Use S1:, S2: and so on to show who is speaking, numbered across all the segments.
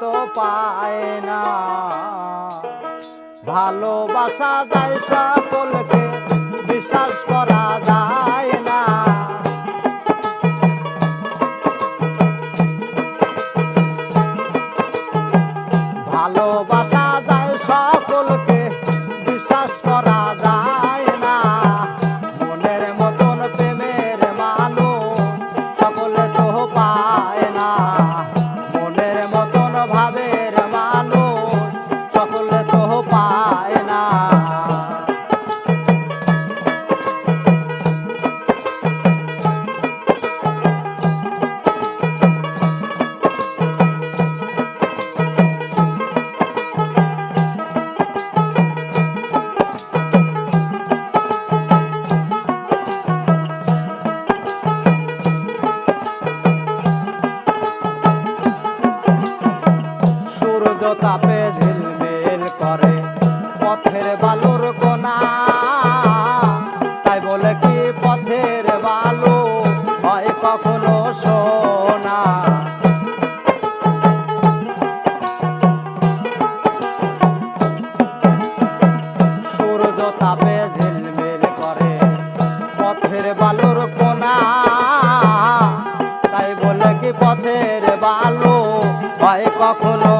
S1: তো পায় না। ভালোবাসা যায় সকলকে বিশ্বাস করা যায়। পথের বালো হয় কখনো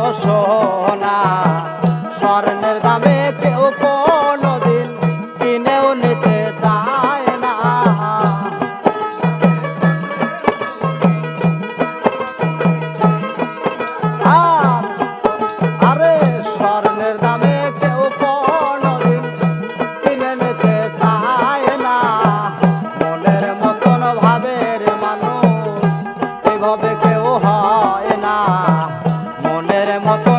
S1: quatro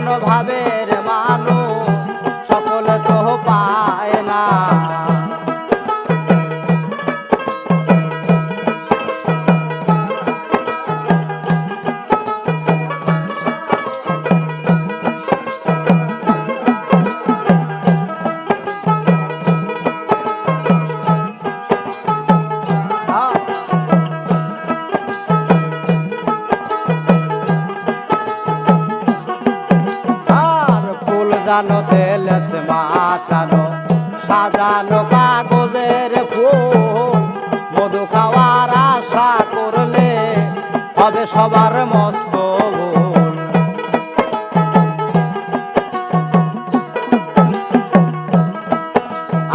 S1: মাতানো, সাজানো কাগজের ফুল। মধু খাওয়ার আশা করলে হবে সবার মস্ত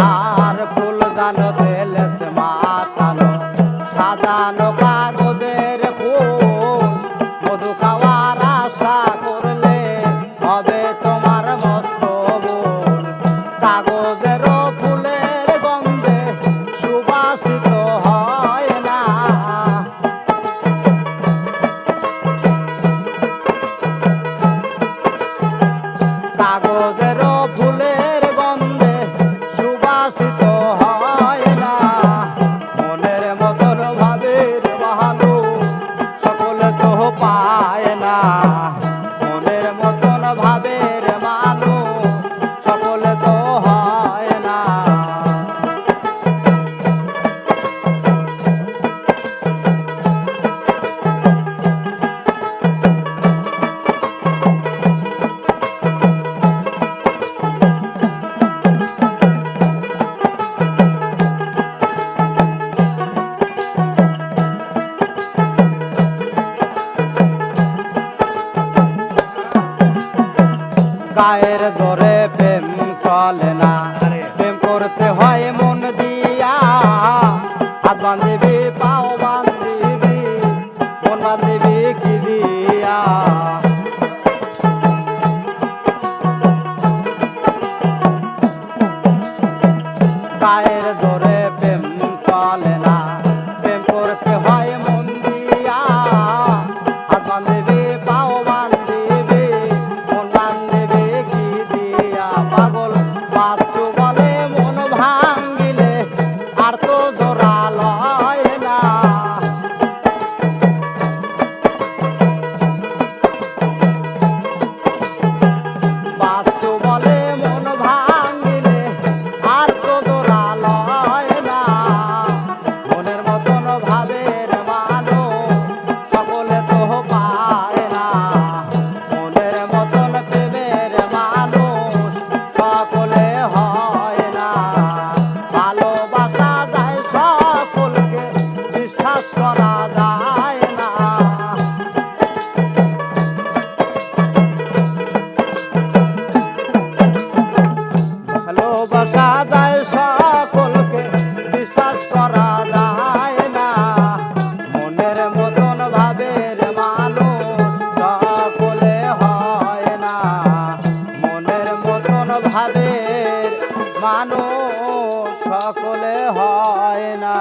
S1: আর ফুল জানো তেলেস মাতানো, সাজানো কাগজ রোদের ফুলের গন্ধে সুবাসিত হয়। গায়ের জোরে প্রেম চলে না। প্রেম করতে হয় মন দিয়া। হাত বান্ধিবি পাও বান্ধিবি মন কি দিয়া। হয় না। মনের মতন ভাবে মানুষ সকলে হয় না।